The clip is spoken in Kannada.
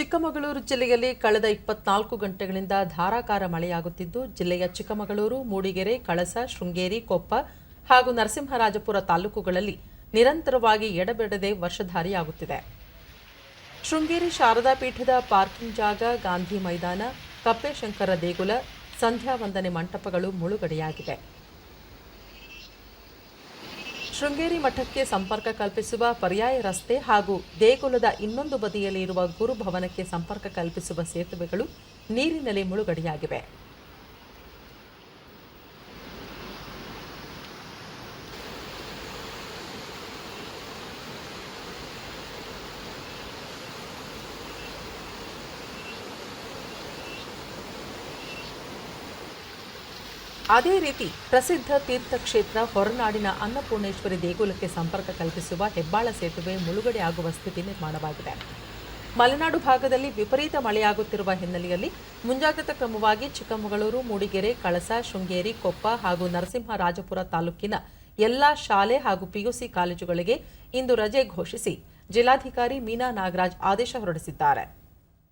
ಚಿಕ್ಕಮಗಳೂರು ಜಿಲ್ಲೆಯಲ್ಲಿ ಕಳೆದ ಇಪ್ಪತ್ನಾಲ್ಕು ಗಂಟೆಗಳಿಂದ ಧಾರಾಕಾರ ಮಳೆಯಾಗುತ್ತಿದ್ದು, ಜಿಲ್ಲೆಯ ಚಿಕ್ಕಮಗಳೂರು, ಮೂಡಿಗೆರೆ, ಕಳಸ, ಶೃಂಗೇರಿ, ಕೊಪ್ಪ ಹಾಗೂ ನರಸಿಂಹರಾಜಪುರ ತಾಲೂಕುಗಳಲ್ಲಿ ನಿರಂತರವಾಗಿ ಎಡಬಿಡದೆ ವರ್ಷಧಾರಿಯಾಗುತ್ತಿದೆ. ಶೃಂಗೇರಿ ಶಾರದಾ ಪೀಠದ ಪಾರ್ಕಿಂಗ್ ಜಾಗ, ಗಾಂಧಿ ಮೈದಾನ, ಕಪ್ಪೆಶಂಕರ ದೇಗುಲ ಸಂಧ್ಯಾ ವಂದನೆ ಮಂಟಪಗಳು ಮುಳುಗಡೆಯಾಗಿವೆ ಶೃಂಗೇರಿ ಮಠಕ್ಕೆ ಸಂಪರ್ಕ ಕಲ್ಪಿಸುವ ಪರ್ಯಾಯ ರಸ್ತೆ ಹಾಗೂ ದೇಗುಲದ ಇನ್ನೊಂದು ಬದಿಯಲ್ಲಿ ಇರುವ ಗುರುಭವನಕ್ಕೆ ಸಂಪರ್ಕ ಕಲ್ಪಿಸುವ ಸೇತುವೆಗಳು ನೀರಿನಲ್ಲಿ ಮುಳುಗಡೆಯಾಗಿವೆ. ಅದೇ ರೀತಿ ಪ್ರಸಿದ್ಧ ತೀರ್ಥಕ್ಷೇತ್ರ ಹೊರನಾಡಿನ ಅನ್ನಪೂರ್ಣೇಶ್ವರಿ ದೇಗುಲಕ್ಕೆ ಸಂಪರ್ಕ ಕಲ್ಪಿಸುವ ಹೆಬ್ಬಾಳ ಸೇತುವೆ ಮುಳುಗಡೆ ಆಗುವ ಸ್ಥಿತಿ ನಿರ್ಮಾಣವಾಗಿದೆ. ಮಲೆನಾಡು ಭಾಗದಲ್ಲಿ ವಿಪರೀತ ಮಳೆಯಾಗುತ್ತಿರುವ ಹಿನ್ನೆಲೆಯಲ್ಲಿ ಮುಂಜಾಗ್ರತಾ ಕ್ರಮವಾಗಿ ಚಿಕ್ಕಮಗಳೂರು, ಮೂಡಿಗೆರೆ, ಕಳಸ, ಶೃಂಗೇರಿ, ಕೊಪ್ಪ ಹಾಗೂ ನರಸಿಂಹರಾಜಪುರ ತಾಲೂಕಿನ ಎಲ್ಲಾ ಶಾಲೆ ಹಾಗೂ ಪಿಯುಸಿ ಕಾಲೇಜುಗಳಿಗೆ ಇಂದು ರಜೆ ಘೋಷಿಸಿ ಜಿಲ್ಲಾಧಿಕಾರಿ ಮೀನಾ ನಾಗರಾಜ್ ಆದೇಶ ಹೊರಡಿಸಿದ್ದಾರೆ.